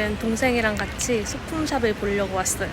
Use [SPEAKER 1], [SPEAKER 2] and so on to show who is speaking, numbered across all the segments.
[SPEAKER 1] 오늘은 동생이랑 같이 소품샵을 보려고 왔어요.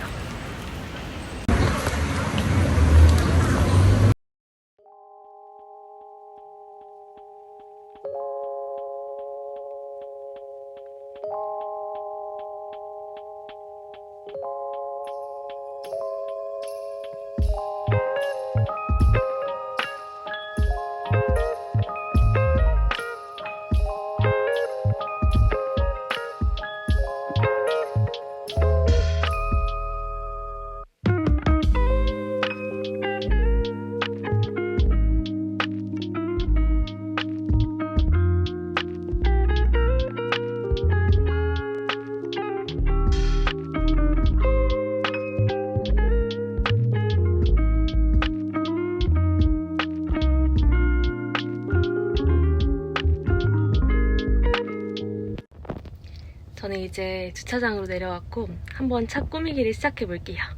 [SPEAKER 1] 저는 이제 주차장으로 내려왔고 한번 차 꾸미기를 시작해 볼게요.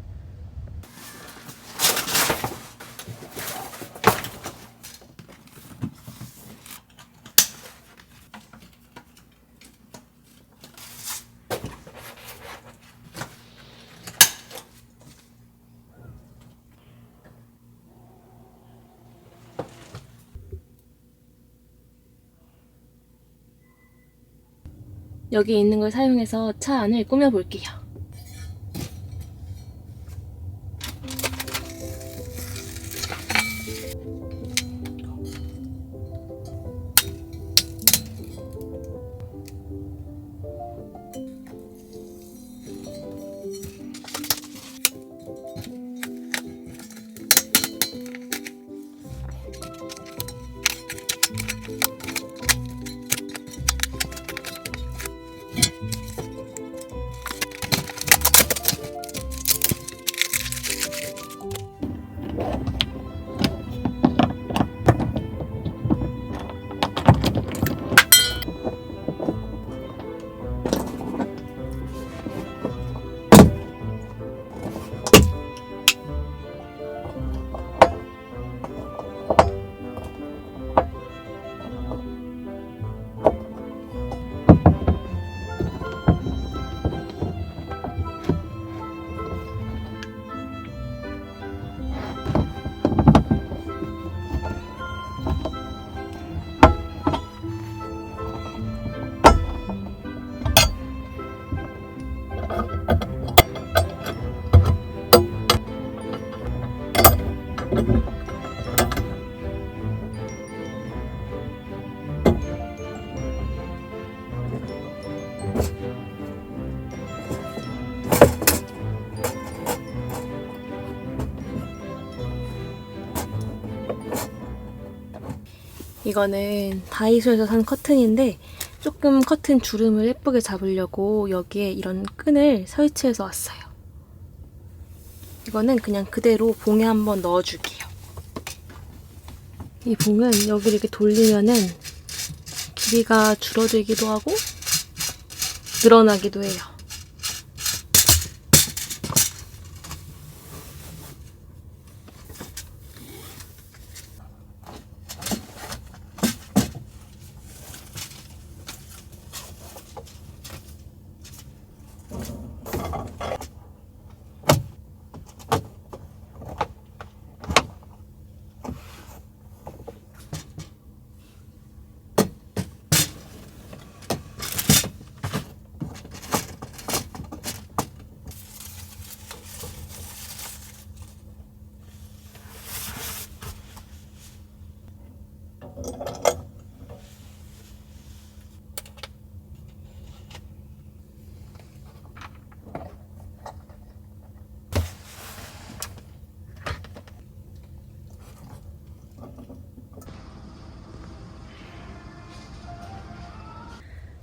[SPEAKER 1] 여기 있는 걸 사용해서 차 안을 꾸며볼게요. 이거는 다이소에서 산 커튼인데 조금 커튼 주름을 예쁘게 잡으려고 여기에 이런 끈을 설치해서 왔어요. 이거는 그냥 그대로 봉에 한번 넣어줄게요. 이 봉은 여기를 이렇게 돌리면은 길이가 줄어들기도 하고 늘어나기도 해요.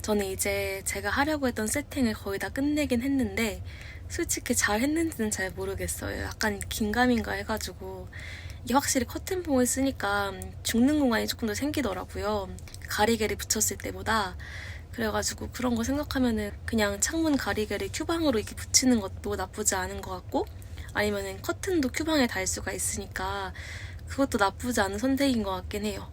[SPEAKER 1] 저는 이제 제가 하려고 했던 세팅을 거의 다 끝내긴 했는데 솔직히 잘 했는지는 잘 모르겠어요. 약간 긴가민가 해가지고 이게 확실히 커튼봉을 쓰니까 죽는 공간이 조금 더 생기더라고요. 가리개를 붙였을 때보다 그래가지고 그런 거 생각하면은 그냥 창문 가리개를 큐방으로 이렇게 붙이는 것도 나쁘지 않은 것 같고 아니면은 커튼도 큐방에 달 수가 있으니까 그것도 나쁘지 않은 선택인 것 같긴 해요.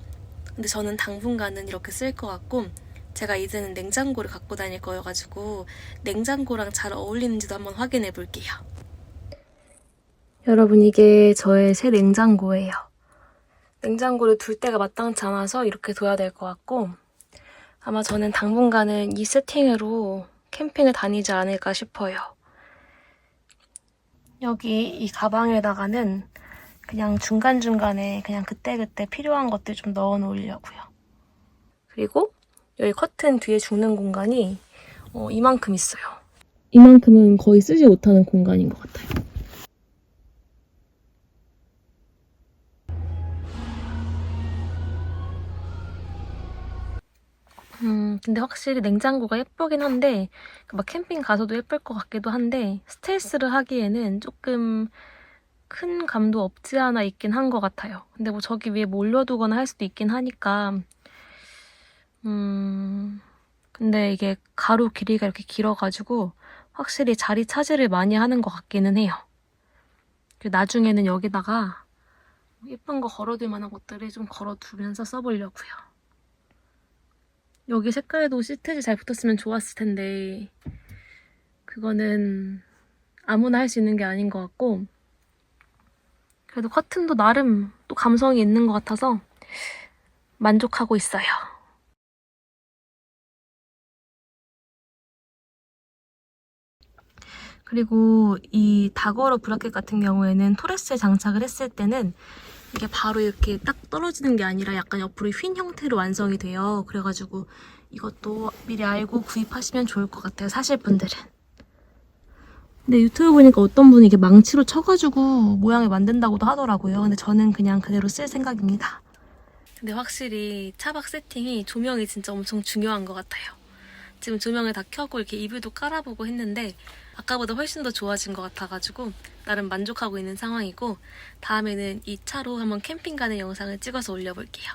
[SPEAKER 1] 근데 저는 당분간은 이렇게 쓸 것 같고 제가 이제는 냉장고를 갖고 다닐 거여가지고 냉장고랑 잘 어울리는지도 한번 확인해 볼게요. 여러분 이게 저의 새 냉장고예요. 냉장고를 둘 때가 마땅치 않아서 이렇게 둬야 될 것 같고 아마 저는 당분간은 이 세팅으로 캠핑을 다니지 않을까 싶어요. 여기 이 가방에다가는 그냥 중간중간에 그냥 그때그때 필요한 것들 좀 넣어 놓으려고요. 그리고 여기 커튼 뒤에 죽는 공간이 어, 이만큼 있어요. 이만큼은 거의 쓰지 못하는 공간인 것 같아요. 음, 근데 확실히 냉장고가 예쁘긴 한데, 막 캠핑 가서도 예쁠 것 같기도 한데, 스텔스를 하기에는 조금 큰 감도 없지 않아 있긴 한 것 같아요. 근데 뭐 저기 위에 뭐 올려두거나 할 수도 있긴 하니까, 음, 근데 이게 가로 길이가 이렇게 길어가지고, 확실히 자리 차지를 많이 하는 것 같기는 해요. 그리고 나중에는 여기다가 예쁜 거 걸어둘 만한 것들을 좀 걸어두면서 써보려고요. 여기 색깔도 시트지 잘 붙었으면 좋았을 텐데 그거는 아무나 할 수 있는 게 아닌 것 같고 그래도 커튼도 나름 또 감성이 있는 것 같아서 만족하고 있어요. 그리고 이 다거러 브라켓 같은 경우에는 토레스에 장착을 했을 때는 이게 바로 이렇게 딱 떨어지는 게 아니라 약간 옆으로 휜 형태로 완성이 돼요. 그래가지고 이것도 미리 알고 구입하시면 좋을 것 같아요. 사실 분들은. 근데 유튜브 보니까 어떤 분이 이게 망치로 쳐가지고 모양을 만든다고도 하더라고요. 근데 저는 그냥 그대로 쓸 생각입니다. 근데 확실히 차박 세팅이 조명이 진짜 엄청 중요한 것 같아요. 지금 조명을 다 켜고 이렇게 이불도 깔아보고 했는데 아까보다 훨씬 더 좋아진 것 같아가지고 나름 만족하고 있는 상황이고 다음에는 이 차로 한번 캠핑 가는 영상을 찍어서 올려볼게요.